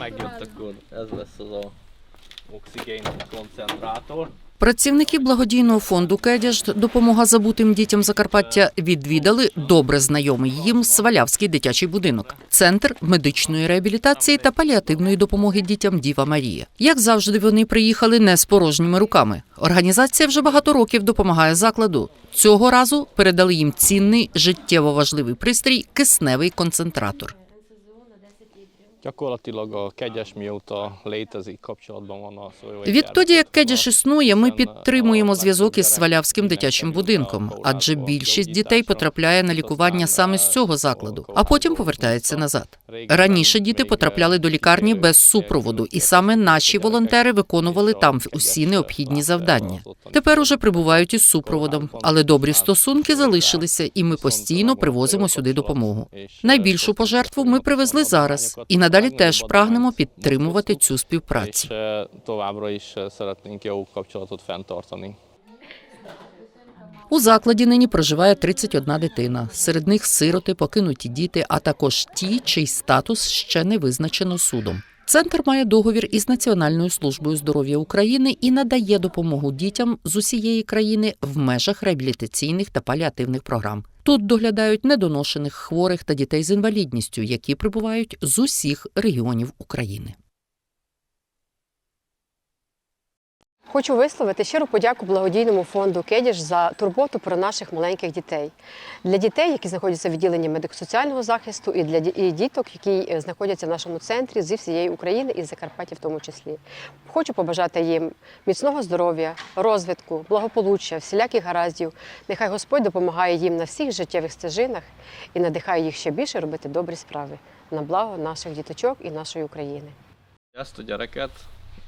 Megjött akkor, ez lesz az a oxigén koncentrátor. Працівники благодійного фонду Кедяж допомога забутим дітям Закарпаття відвідали добре знайомий їм Свалявський дитячий будинок, центр медичної реабілітації та паліативної допомоги дітям Діва Марія. Як завжди, вони приїхали не з порожніми руками. Організація вже багато років допомагає закладу. Цього разу передали їм цінний життєво важливий пристрій кисневий концентратор. Gyakorlatilag a kegyes mióta létezik, kapcsolatban van a Відтоді, як Кедіш існує, ми підтримуємо зв'язок із Свалявським дитячим будинком, адже більшість дітей потрапляє на лікування саме з цього закладу, а потім повертається назад. Раніше діти потрапляли до лікарні без супроводу, і саме наші волонтери виконували там усі необхідні завдання. Тепер уже прибувають із супроводом, але добрі стосунки залишилися, і ми постійно привозимо сюди допомогу. Найбільшу пожертву ми привезли зараз, і надалі теж прагнемо підтримувати цю співпрацю. У закладі нині проживає 31 дитина. Серед них сироти, покинуті діти, а також ті, чий статус ще не визначено судом. Центр має договір із Національною службою здоров'я України і надає допомогу дітям з усієї країни в межах реабілітаційних та паліативних програм. Тут доглядають недоношених хворих та дітей з інвалідністю, які прибувають з усіх регіонів України. Хочу висловити щиру подяку благодійному фонду Кедіш за турботу про наших маленьких дітей. Для дітей, які знаходяться в відділенні медико-соціального захисту, і для і діток, які е, знаходяться в нашому центрі зі всієї України і Закарпаття в тому числі. Хочу побажати їм міцного здоров'я, розвитку, благополуччя, всіляких гараздів. Нехай Господь допомагає їм на всіх життєвих стежинах і надихає їх ще більше робити добрі справи на благо наших діточок і нашої України. Ezt a gyereket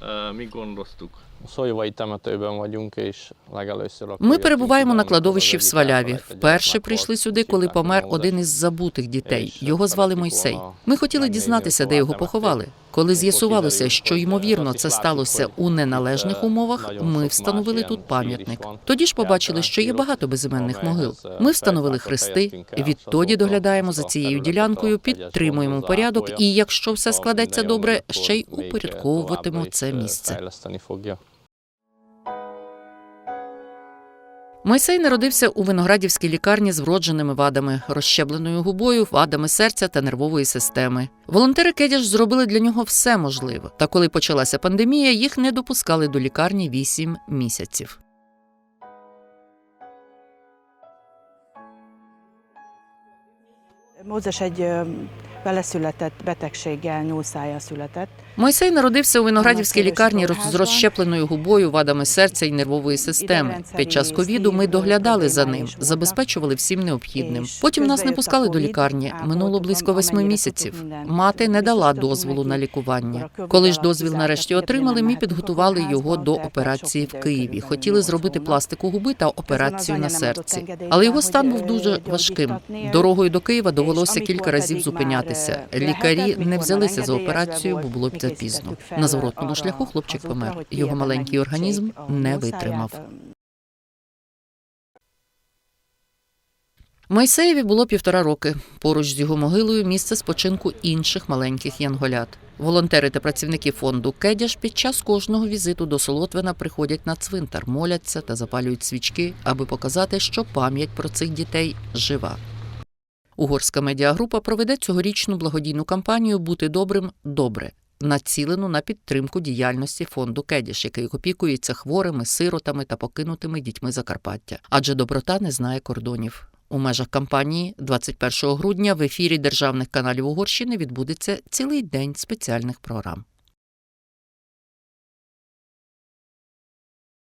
eh, mi gondoztuk. Szolivai temetőben vagyunk, és legelőször Ми перебуваємо на кладовищі в Сваляві. Вперше прийшли сюди, коли помер один із забутих дітей. Його звали Мойсей. Ми хотіли дізнатися, де його поховали. Коли з'ясувалося, що ймовірно це сталося у неналежних умовах, ми встановили тут пам'ятник. Тоді ж побачили, що є багато безіменних могил. Ми встановили хрести. Відтоді доглядаємо за цією ділянкою, підтримуємо порядок, і якщо все складеться добре, ще й упорядковуватимо це місце. Мойсей народився у виноградівській лікарні з вродженими вадами, розщебленою губою, вадами серця та нервової системи. Волонтери Кедяж зробили для нього все можливе. Та коли почалася пандемія, їх не допускали до лікарні 8 місяців. Ö, beleszületett betegséggel, nyúlszája született. Мойсей народився у виноградівській лікарні з розщепленою губою, вадами серця і нервової системи. Під час ковіду ми доглядали за ним, забезпечували всім необхідним. Потім нас не пускали до лікарні. Минуло близько восьми місяців. Мати не дала дозволу на лікування. Коли ж дозвіл нарешті отримали, ми підготували його до операції в Києві. Хотіли зробити пластику губи та операцію на серці. Але його стан був дуже важким. Дорогою до Києва довелося кілька разів зупинятися. Лікарі не взялися за операцію, бо було б запізно. На зворотному шляху хлопчик помер. Його маленький організм не витримав. Мойсеєві було півтора роки. Поруч з його могилою місце спочинку інших маленьких янголят. Волонтери та працівники фонду Кедяш під час кожного візиту до Солотвина приходять на цвинтар, моляться та запалюють свічки, аби показати, що пам'ять про цих дітей жива. Угорська медіагрупа проведе цьогорічну благодійну кампанію Бути добрим добре, націлену на підтримку діяльності фонду Кедіш, який опікується хворими, сиротами та покинутими дітьми Закарпаття. Адже доброта не знає кордонів. У межах кампанії 21 грудня в ефірі державних каналів Угорщини відбудеться цілий день спеціальних програм.